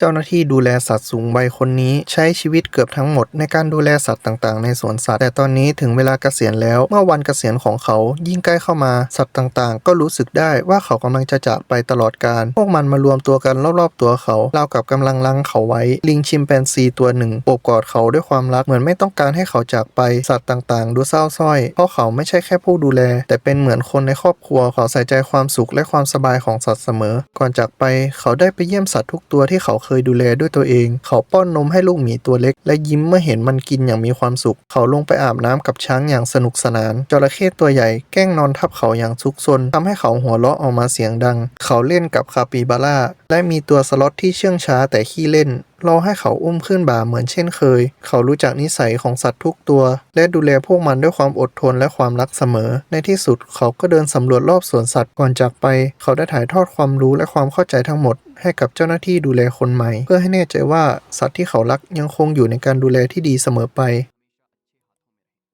เจ้าหน้าที่ดูแลสัตว์สูงวัยคนนี้ ใช้ชีวิตเกือบทั้งหมดในการดูแลสัตว์ต่างๆ ในสวนสัตว์แต่ตอนนี้ถึงเวลาเกษียณแล้ว เมื่อวันเกษียณของเขา ยิ่งใกล้เข้ามาสัตว์ต่างๆ ก็รู้สึกได้ว่าเขากำลังจะจากไปตลอดกาลพวกมันมารวมตัวกันรอบๆ ตัวเขาเรากับกำลังลังเขาไว้ ลิงชิมแปนซีตัวหนึ่งโอบกอดเขาด้วยความรักเหมือนไม่ต้องการให้เขาจากไปสัตว์ต่างๆ ดูเศร้าสร้อยเพราะเขาไม่ใช่แค่ผู้ดูแล แต่เป็นเหมือนคนในครอบครัวเขาใส่ใจความสุขและความสบายของสัตว์เสมอ ก่อนจากไปเขาได้ไปเยี่ยมสัตว์ทุกตัวที่เขาเคยดูแลด้วยตัวเอง เขาป้อนนมให้ลูกหมีตัวเล็ก และยิ้มเมื่อเห็นมันกินอย่างมีความสุข เขาลงไปอาบน้ำกับช้างอย่างสนุกสนาน จระเข้ตัวใหญ่แกล้งนอนทับเขาอย่างซุกซนทำให้เขาหัวเราะออกมาเสียงดัง เขาเล่นกับคาปิบาร่าและมีตัวสล็อตที่เชื่องช้าแต่ขี้เล่น รอให้เขาอุ้มขึ้นบ่าเหมือนเช่นเคย เขารู้จักนิสัยของสัตว์ทุกตัว และดูแลพวกมันด้วยความอดทนและความรักเสมอ ในที่สุดเขาก็เดินสำรวจรอบสวนสัตว์ก่อนจากไป เขาได้ถ่ายทอดความรู้และความเข้าใจทั้งหมด ให้กับเจ้าหน้าที่ดูแลคนใหม่ เพื่อให้แน่ใจว่าสัตว์ที่เขารักยังคงอยู่ในการดูแลที่ดีเสมอไป